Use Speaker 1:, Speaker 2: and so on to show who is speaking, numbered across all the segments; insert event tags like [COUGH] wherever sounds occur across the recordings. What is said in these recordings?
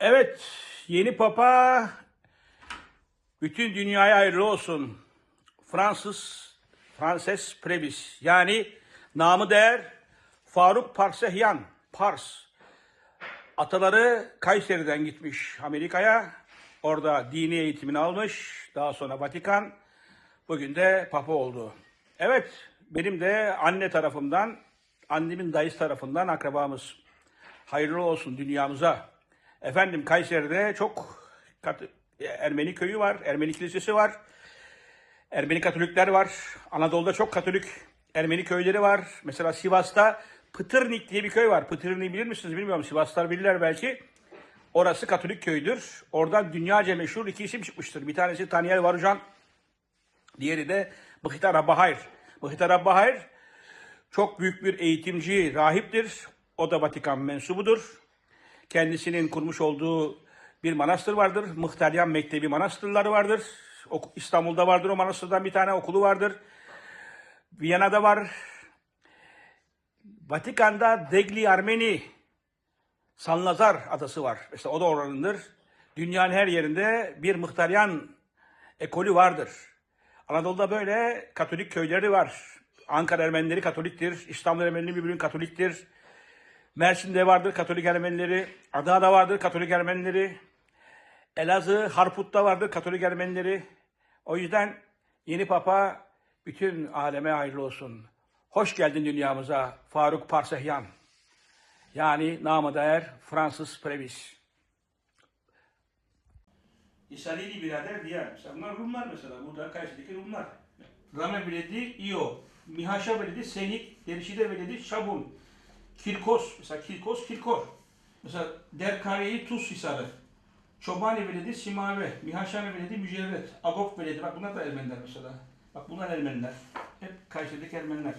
Speaker 1: Evet, yeni papa bütün dünyaya hayırlı olsun. Fransız, Frances Prebis yani namı değer Faruk Parsehyan, Pars. Ataları Kayseri'den gitmiş Amerika'ya. Orada dini eğitimini almış. Daha sonra Vatikan. Bugün de papa oldu. Evet, benim de anne tarafımdan, annemin dayısı tarafından akrabamız. Hayırlı olsun dünyamıza. Efendim Kayseri'de çok kat- Ermeni köyü var, Ermeni kilisesi var. Ermeni Katolikler var. Anadolu'da çok Katolik Ermeni köyleri var. Mesela Sivas'ta Pıtırnik diye bir köy var. Pıtırnik'i bilir misiniz bilmiyorum. Sivaslar bilirler belki. Orası Katolik köydür. Oradan dünyaca meşhur iki isim çıkmıştır. Bir tanesi Daniel Varujan, diğeri de Bıhita Rabbahayr. Bıhita Rabbahayr çok büyük bir eğitimci, rahiptir. O da Vatikan mensubudur. Kendisinin kurmuş olduğu bir manastır vardır. Mıhteryan Mektebi manastırları vardır. İstanbul'da vardır o manastırdan bir tane okulu vardır. Viyana'da var. Vatikan'da Degli Armeni San Lazar adası var. Mesela o da oranındır. Dünyanın her yerinde bir Mıhteryan ekolü vardır. Anadolu'da böyle Katolik köyleri var. Ankara Ermenileri Katoliktir. İstanbul Ermenileri birbirinin Katoliktir. Mersin'de vardır Katolik Ermenileri. Adana'da vardır Katolik Ermenileri. Elazığ, Harput'ta vardır Katolik Ermenileri. O yüzden yeni Papa bütün aleme hayırlı olsun. Hoş geldin dünyamıza Faruk Parsehyan. Yani namı değer Fransız Previs. İsalili birader diğer. Mesela bunlar Rumlar mesela. Burada Kayseri'deki Rumlar. Rame biledi İyo. Mihaşa biledi Senik. Derişide biledi Şabun. Kirkos. Mesela Kirkos, Kirkor. Mesela Derkariye'yi Tuz Hisarı. Çobani Veledi Simave. Mihaşane Veledi Mücerret. Agop Veledi. Bak bunlar da Ermeniler mesela. Bak bunlar Ermeniler. Hep Kayseri'deki Ermeniler.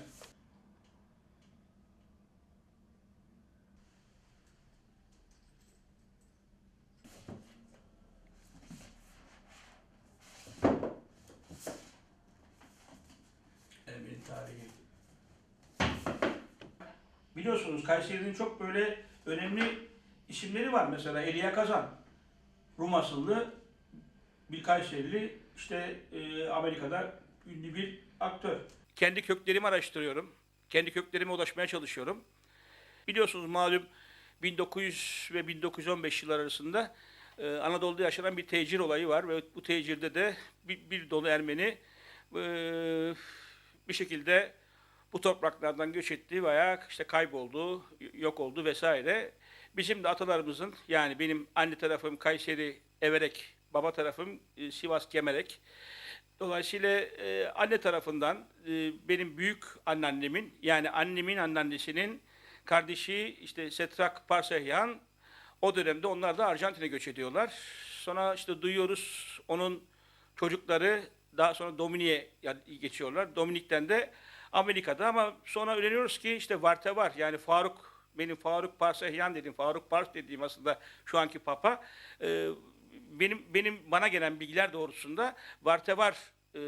Speaker 1: Ermeni tarihi. Biliyorsunuz Kayseri'nin çok böyle önemli isimleri var. Mesela Elia Kazan. Rum asıllı bir Kayserili işte e, Amerika'da ünlü bir aktör. Kendi köklerimi araştırıyorum. Kendi köklerime ulaşmaya çalışıyorum. Biliyorsunuz malum 1900 ve 1915 yıllar arasında e, Anadolu'da yaşanan bir tecir olayı var ve bu tecirde de bir, bir dolu Ermeni e, bir şekilde bu topraklardan göç etti veya işte kayboldu, yok oldu vesaire. Bizim de atalarımızın yani benim anne tarafım Kayseri Everek, baba tarafım e, Sivas Gemerek. Dolayısıyla e, anne tarafından e, benim büyük anneannemin yani annemin anneannesinin kardeşi işte Setrak Parsehyan o dönemde onlar da Arjantin'e göç ediyorlar. Sonra işte duyuyoruz onun çocukları daha sonra Dominik'e geçiyorlar. Dominik'ten de Amerika'da ama sonra öğreniyoruz ki işte Varte var. Yani Faruk, benim Faruk Parsehyan dediğim, Faruk Pars dediğim aslında şu anki Papa. e, benim benim bana gelen bilgiler doğrultusunda Varte var e,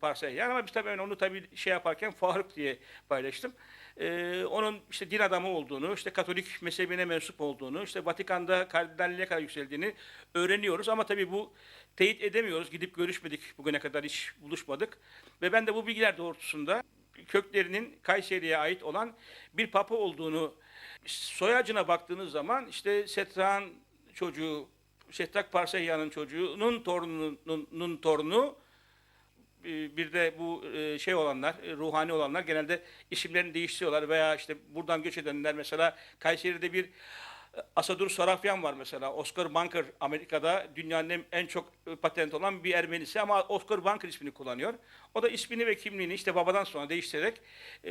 Speaker 1: Parsehyan ama biz tabii ben onu tabii şey yaparken Faruk diye paylaştım. E, onun işte din adamı olduğunu, işte Katolik mezhebine mensup olduğunu, işte Vatikan'da kardinalliğe kadar yükseldiğini öğreniyoruz ama tabii bu teyit edemiyoruz. Gidip görüşmedik bugüne kadar hiç buluşmadık. Ve ben de bu bilgiler doğrultusunda köklerinin Kayseri'ye ait olan bir papa olduğunu soyacına baktığınız zaman işte Setrak'ın çocuğu, Setrak Parsehyan'ın çocuğunun torununun torunu e, bir de bu e, şey olanlar, e, ruhani olanlar genelde isimlerini değiştiriyorlar veya işte buradan göç edenler mesela Kayseri'de bir Asadur Sarafyan var mesela. Oscar Bunker Amerika'da dünyanın en- çok e, patent olan bir Ermenisi ama Oscar Bunker ismini kullanıyor. O da ismini ve kimliğini işte babadan sonra değiştirerek e,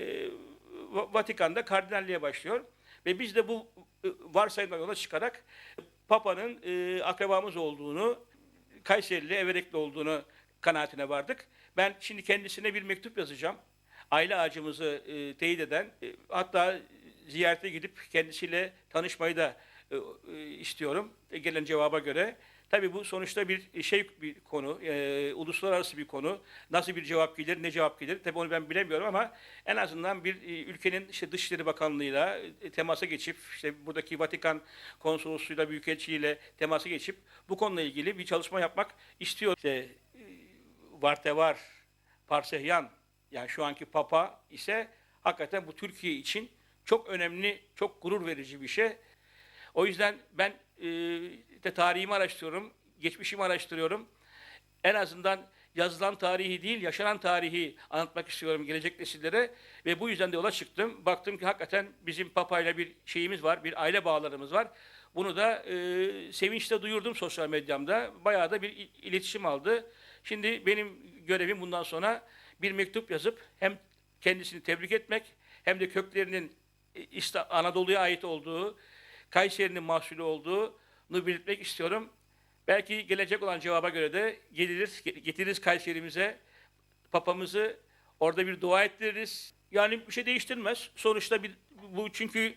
Speaker 1: Va- Vatikan'da kardinalliğe başlıyor. Ve biz de bu e, varsayımdan yola çıkarak Papa'nın e, akrabamız olduğunu, Kayserili, Everekli olduğunu kanaatine vardık. Ben şimdi kendisine bir mektup yazacağım. Aile ağacımızı e, teyit eden, e, hatta ziyarete gidip kendisiyle tanışmayı da e, e, istiyorum e, gelen cevaba göre. Tabii bu sonuçta bir şey bir konu, e, uluslararası bir konu. Nasıl bir cevap gelir, ne cevap gelir? Tabii onu ben bilemiyorum ama en azından bir e, ülkenin işte Dışişleri Bakanlığı'yla e, temasa geçip, işte buradaki Vatikan konsolosluğuyla, büyükelçiliğiyle temasa geçip bu konuyla ilgili bir çalışma yapmak istiyor. İşte e, Vartevar, Parsehyan, yani şu anki Papa ise hakikaten bu Türkiye için çok önemli, çok gurur verici bir şey. O yüzden ben e, de tarihimi araştırıyorum, geçmişimi araştırıyorum. En azından yazılan tarihi değil, yaşanan tarihi anlatmak istiyorum gelecek nesillere. Ve bu yüzden de yola çıktım. Baktım ki hakikaten bizim papayla bir şeyimiz var, bir aile bağlarımız var. Bunu da e, sevinçle duyurdum sosyal medyamda. Bayağı da bir il- iletişim aldı. Şimdi benim görevim bundan sonra bir mektup yazıp hem kendisini tebrik etmek hem de köklerinin işte Anadolu'ya ait olduğu, Kayseri'nin mahsulü olduğunu belirtmek istiyorum. Belki gelecek olan cevaba göre de geliriz, getiririz Kayseri'mize, papamızı orada bir dua ettiririz. Yani bir şey değiştirmez. Sonuçta bir, bu çünkü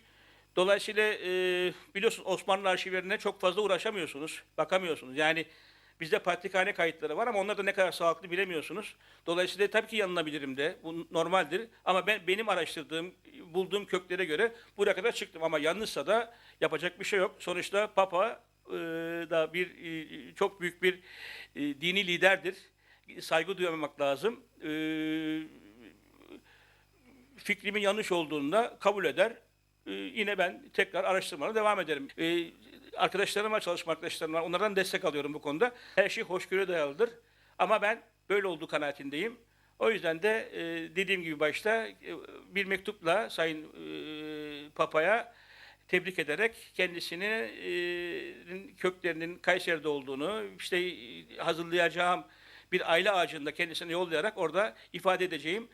Speaker 1: dolayısıyla e, biliyorsunuz Osmanlı arşivlerine çok fazla uğraşamıyorsunuz, bakamıyorsunuz. Yani bizde patrikhane kayıtları var ama onlar da ne kadar sağlıklı bilemiyorsunuz. Dolayısıyla tabii ki yanılabilirim de. Bu normaldir. Ama ben benim araştırdığım, bulduğum köklere göre buraya kadar çıktım. Ama yanlışsa da yapacak bir şey yok. Sonuçta Papa e, da bir e, çok büyük bir e, dini liderdir. Saygı duymamak lazım. E, fikrimin yanlış olduğunu da kabul eder. E, yine ben tekrar araştırmalara devam ederim. E, arkadaşlarım var, çalışma arkadaşlarım var. Onlardan destek alıyorum bu konuda. Her şey hoşgörü dayalıdır. Ama ben böyle olduğu kanaatindeyim. O yüzden de e, dediğim gibi başta e, bir mektupla Sayın e, Papa'ya tebrik ederek kendisinin e, köklerinin Kayseri'de olduğunu, işte hazırlayacağım bir aile ağacında kendisine yollayarak orada ifade edeceğim.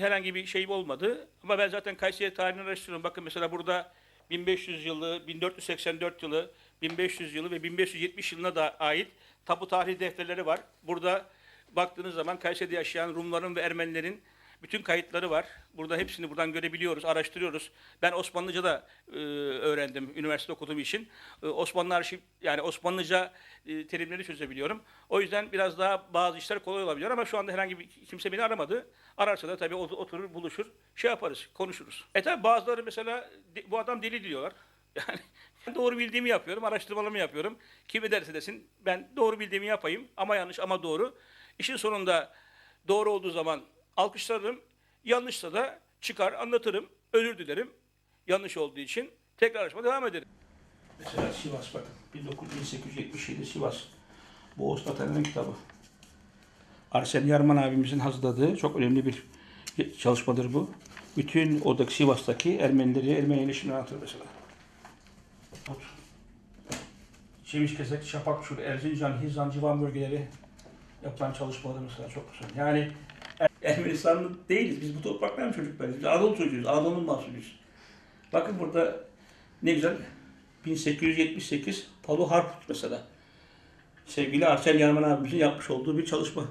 Speaker 1: Herhangi bir şeyim olmadı. Ama ben zaten Kayseri tarihini araştırıyorum. Bakın mesela burada 1500 yılı, 1484 yılı, 1500 yılı ve 1570 yılına da ait tapu tarih defterleri var. Burada baktığınız zaman Kayseri'de yaşayan Rumların ve Ermenilerin bütün kayıtları var. Burada hepsini buradan görebiliyoruz, araştırıyoruz. Ben Osmanlıca da e, öğrendim üniversite okuduğum için. E, Osmanlı arşiv yani Osmanlıca e, terimleri çözebiliyorum. O yüzden biraz daha bazı işler kolay olabiliyor ama şu anda herhangi bir kimse beni aramadı. Ararsa da tabii ot- oturur, buluşur, şey yaparız, konuşuruz. E tabii bazıları mesela bu adam deli diyorlar. [LAUGHS] Yani doğru bildiğimi yapıyorum, araştırmalarımı yapıyorum. Kim ederse desin ben doğru bildiğimi yapayım ama yanlış ama doğru. İşin sonunda doğru olduğu zaman alkışlarım, yanlışsa da çıkar anlatırım, özür dilerim yanlış olduğu için tekrar araştırma devam ederim. Mesela Sivas bakın 1877 Sivas. Osman Tanrı'nın kitabı. Arsen Yarman abimizin hazırladığı çok önemli bir çalışmadır bu. Bütün oradaki Sivas'taki Ermenileri, Ermeni ilişkilerini anlatır mesela. Tut. Çeviş Kesek, Şapakçur, Erzincan, Hizan, civan bölgeleri yapılan çalışmaları mesela çok güzel. Yani Ermenistanlı değiliz. Biz bu toprakların çocuklarıyız. Biz Anadolu çocuğuyuz. Anadolu'nun mahsulüyüz. Bakın burada ne güzel 1878 Palu Harput mesela. Sevgili Arsel Yarman abimizin yapmış olduğu bir çalışma.